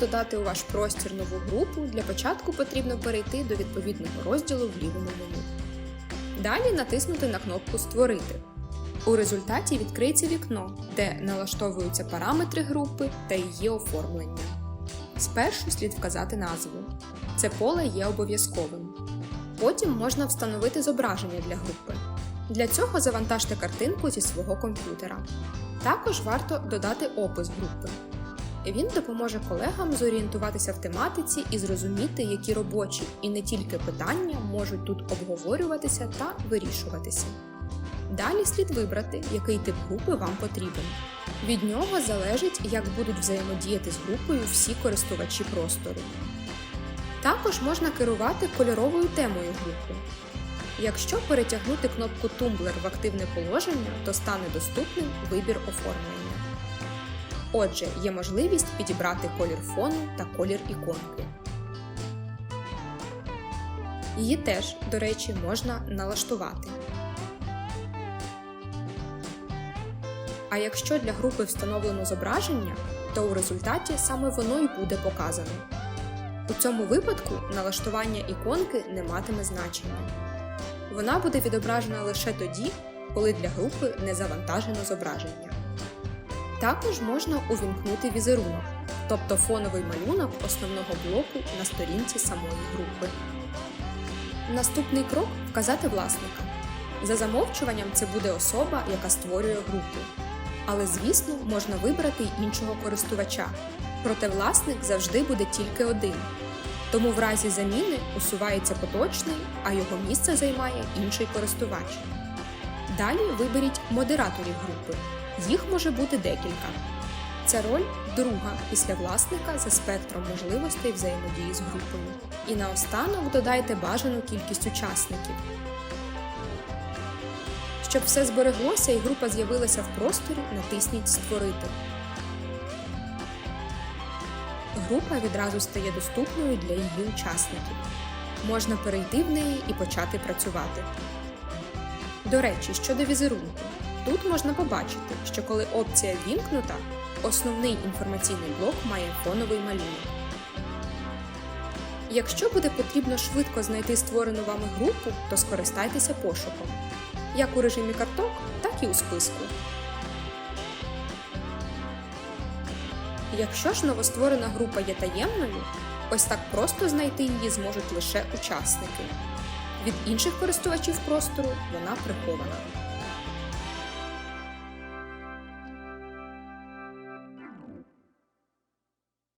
додати у ваш простір нову групу, для початку потрібно перейти до відповідного розділу в лівому меню. Далі натиснути на кнопку Створити. У результаті відкриється вікно, де налаштовуються параметри групи та її оформлення. Спершу слід вказати назву. Це поле є обов'язковим. Потім можна встановити зображення для групи. Для цього завантажте картинку зі свого комп'ютера. Також варто додати опис групи. Він допоможе колегам зорієнтуватися в тематиці і зрозуміти, які робочі і не тільки питання можуть тут обговорюватися та вирішуватися. Далі слід вибрати, який тип групи вам потрібен. Від нього залежить, як будуть взаємодіяти з групою всі користувачі простору. Також можна керувати кольоровою темою групи. Якщо перетягнути кнопку Tumblr в активне положення, то стане доступним вибір оформлення. Отже, є можливість підібрати колір фону та колір іконки. Її теж, до речі, можна налаштувати. А якщо для групи встановлено зображення, то у результаті саме воно й буде показано. У цьому випадку налаштування іконки не матиме значення. Вона буде відображена лише тоді, коли для групи не завантажено зображення. Також можна увімкнути візерунок, тобто фоновий малюнок основного блоку на сторінці самої групи. Наступний крок вказати власника. За замовчуванням це буде особа, яка створює групу. Але, звісно, можна вибрати й іншого користувача. Проте власник завжди буде тільки один. Тому в разі заміни усувається поточний, а його місце займає інший користувач. Далі виберіть модераторів групи. Їх може бути декілька. Ця роль друга після власника за спектром можливостей взаємодії з групою. І наостанок додайте бажану кількість учасників. Щоб все збереглося і група з'явилася в просторі, натисніть Створити. Група відразу стає доступною для її учасників. Можна перейти в неї і почати працювати. До речі, щодо візерунку, тут можна побачити, що коли опція вімкнута, основний інформаційний блок має фоновий малюнок. Якщо буде потрібно швидко знайти створену вами групу, то скористайтеся пошуком як у режимі карток, так і у списку. Якщо ж новостворена група є таємною, ось так просто знайти її зможуть лише учасники. Від інших користувачів простору вона прихована.